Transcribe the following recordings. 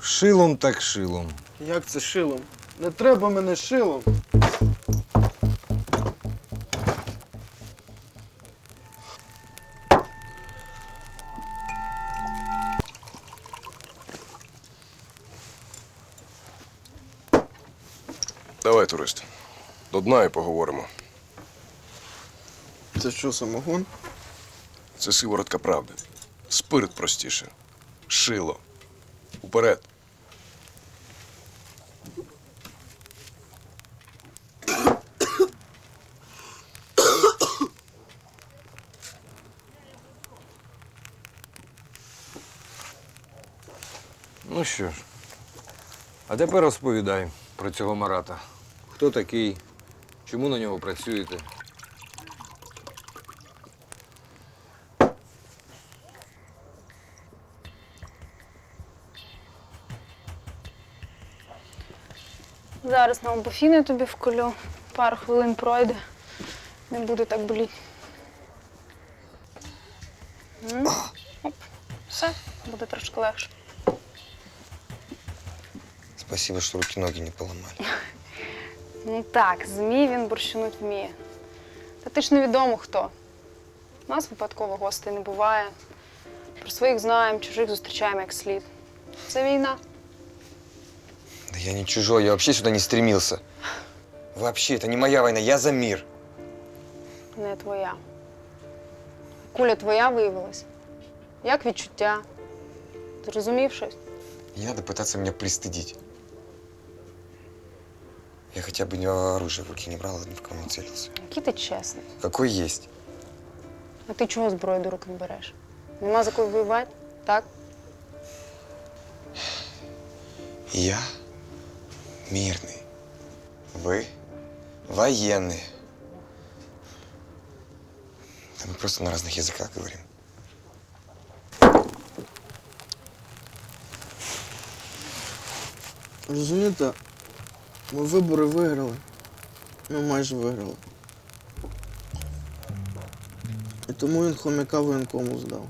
Шилом так шилом. Як це шилом? Не треба мене шилом. Давай, турист. До дна і поговоримо. Це що, самогон? Це сиворотка правди. Спирт простіше. Шило. Уперед. Ну що ж, а тепер розповідай про цього Марата. Хто такий? Чому на нього працюєте? Зараз на обофіни тобі вколю. Пару хвилин пройде. Не буде так боліти. Оп. Все, буде трошки легше. Спасибо, что руки-ноги не поломали. Ну так, змій він борщинуть вміє. Та ти ж невідомо хто. У нас випадково гостей не буває. Про своїх знаємо, чужих зустрічаємо як слід. Це війна. Я не чужой, я вообще сюда не стремился. Вообще, это не моя война, я за мир. не твоя. Куля твоя виявилась. Як відчуття? Зрозумів щось? Не надо пытаться меня пристыдить. Я хотя бы не оружие в руки не брал, ни в кого не целился. Який ти чесний. Какой есть. А ти чого зброю до рук не береш? Нема за кого воювати? Так? Я мирный. Вы военные. Да мы просто на разных языках говорим. Розумієте, ми вибори виграли. Ми майже виграли. І тому він хомяка воєнкому здав.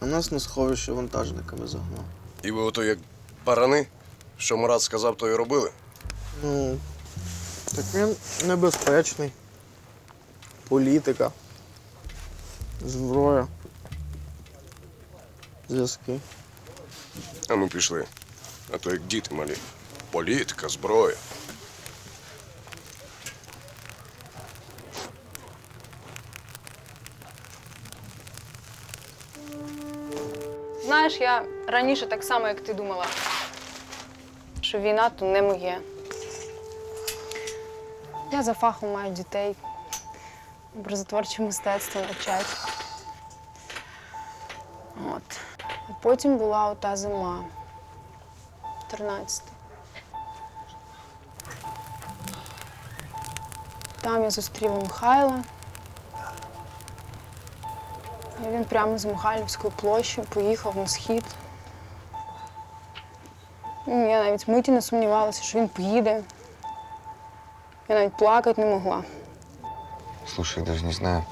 А нас на сховище вантажниками загнав. І ви ото як барани, що Марат сказав, то і робили. Ну, так він небезпечний. Політика. Зброя. Зв'язки. А ми пішли. А то як діти малі. Політика, зброя. Знаєш, я раніше так само, як ти думала, що війна то не моє. Я за фахом маю дітей. Образотворче мистецтво навчать. От. А потім була ота зима. 13. Там я зустріла Михайла. І він прямо з Михайлівської площі поїхав на схід. Я навіть миті не сумнівалася, що він поїде. Я навіть плакати не могла. Слушай, я даже не знаю,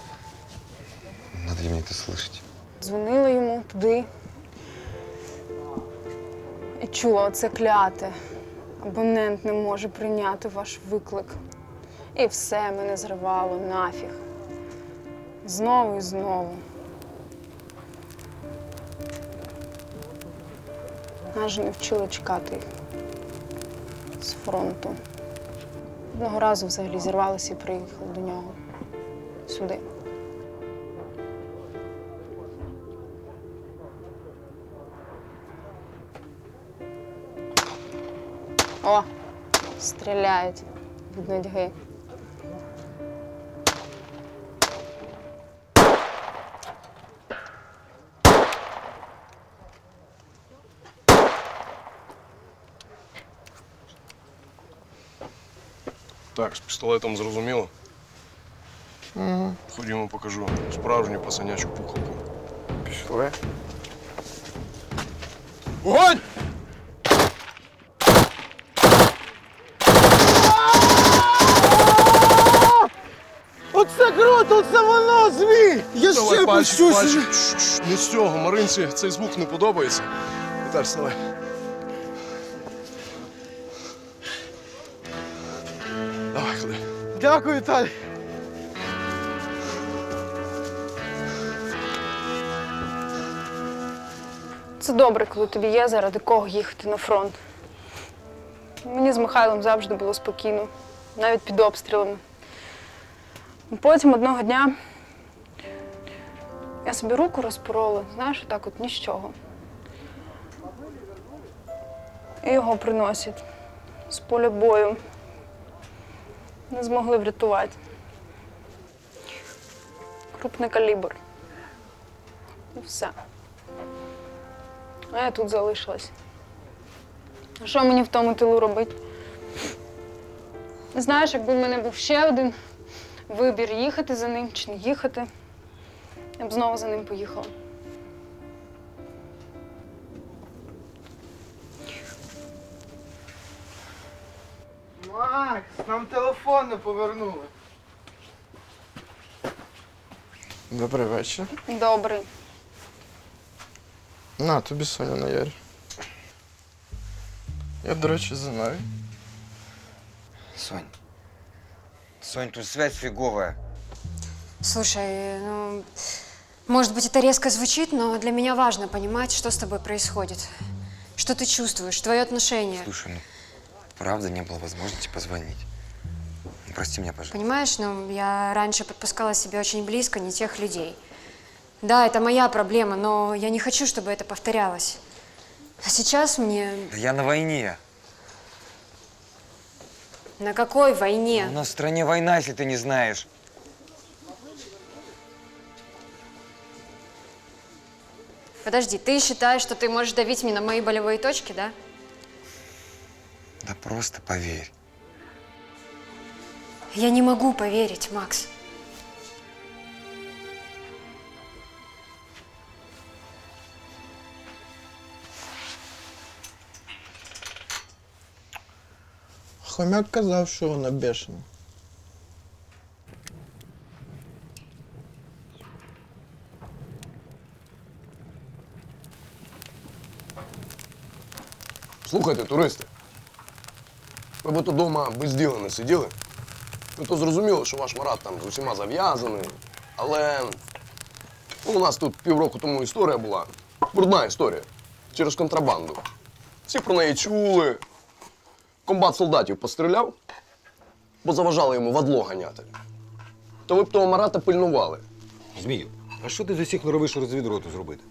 надо ли мне это слышать. Дзвонила йому туди. І чула оце кляте. Абонент не може прийняти ваш виклик. І все мене зривало нафіг. Знову і знову. Нас же не вчили чекати їх з фронту. Одного разу взагалі зірвалися і приїхали до нього сюди. О, стріляють від нудьги. Так, з пістолетом зрозуміло. Угу. Ходімо, покажу справжню пацанячу пухалку. Пішли. Вогонь! Оце круто, це воно, змій! Я Давай ще пальчик, пощусь. пальчик. Не з цього, Маринці цей звук не подобається. Віталь, вставай. Дякую, Віталій. Це добре, коли тобі є заради кого їхати на фронт. Мені з Михайлом завжди було спокійно, навіть під обстрілами. Потім одного дня я собі руку розпорола, знаєш, отак от ні з чого. І його приносять з поля бою. Не змогли врятувати. Крупний калібр. І все. А я тут залишилась. Що мені в тому тилу робити? Знаєш, якби в мене був ще один вибір їхати за ним чи не їхати, я б знову за ним поїхала. Макс, нам телефон не повернули. Добрий вечір. Добрий. На, тобі Соня на ярі. Я, до речі, знаю. Сонь. Сонь, тут связь фиговая. Слушай, ну, может быть, это резко звучит, но для меня важно понимать, что с тобой происходит. Что ты чувствуешь, твое отношение. Слушай, ну, правда не было возможности позвонить. Ну, прости меня, пожалуйста. Понимаешь, ну, я раньше подпускала себе очень близко не тех людей. Да, это моя проблема, но я не хочу, чтобы это повторялось. А сейчас мне... Да я на войне. На какой войне? У нас в стране война, если ты не знаешь. Подожди, ты считаешь, что ты можешь давить мне на мои болевые точки, да? Да просто поверь. Я не могу поверить, Макс. Хомяк казав, що вона бешена. Слухайте, туристи. Ви б тут вдома без діла не сиділи. Ви то зрозуміли, що ваш марат там з усіма зав'язаний. Але ну, у нас тут півроку тому історія була. Брудна історія. Через контрабанду. Всі про неї чули. Комбат солдатів постріляв, бо заважали йому вадло ганяти. То ви б того марата пильнували. Змію, а що ти з усіх норовиш розвідроту зробити?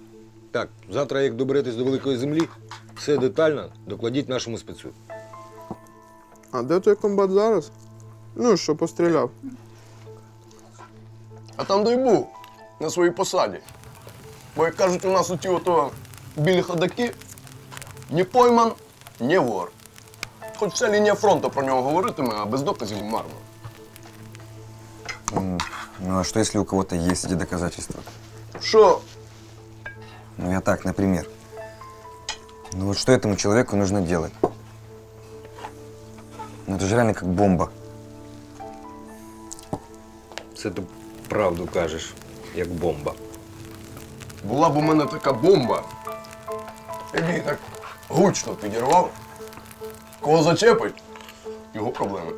Так, завтра, як доберетесь до великої землі, все детально докладіть нашому спецу. А де той комбат зараз? Ну, що постріляв. А там де й був на своїй посаді. Бо, як кажуть, у нас оті ото білі ходаки, ні пойман, ні вор. Хоч вся лінія фронту про нього говоритиме, а без доказів марно. Ну а что, если у кого-то есть эти доказательства? Що? Ну я так, например. Ну вот что этому человеку нужно делать? Ну это же реально как бомба. Це ти правду кажеш, як бомба. Була б у мене така бомба, я б її так гучно підірвав. Кого зачепить, його проблеми.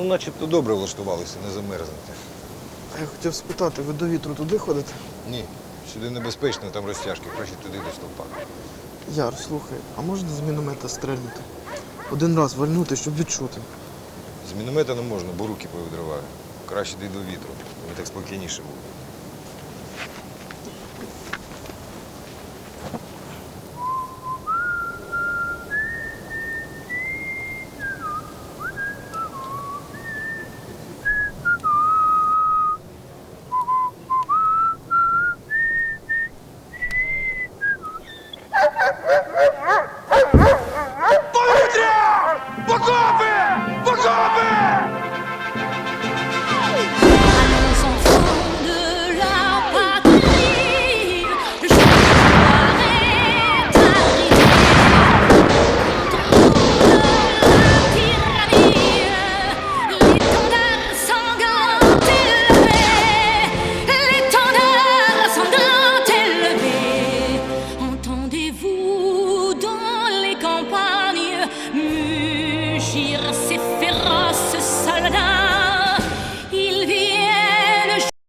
Ну, начебто добре влаштувалися, не замерзнете. А я хотів спитати, ви до вітру туди ходите? Ні, сюди небезпечно, там розтяжки, краще туди до стовпа. Яр, слухай, а можна з міномета стрельнути? Один раз вальнути, щоб відчути. З міномета не можна, бо руки повідриваю. Краще йди до вітру, мені так спокійніше буде. Yeah, yeah.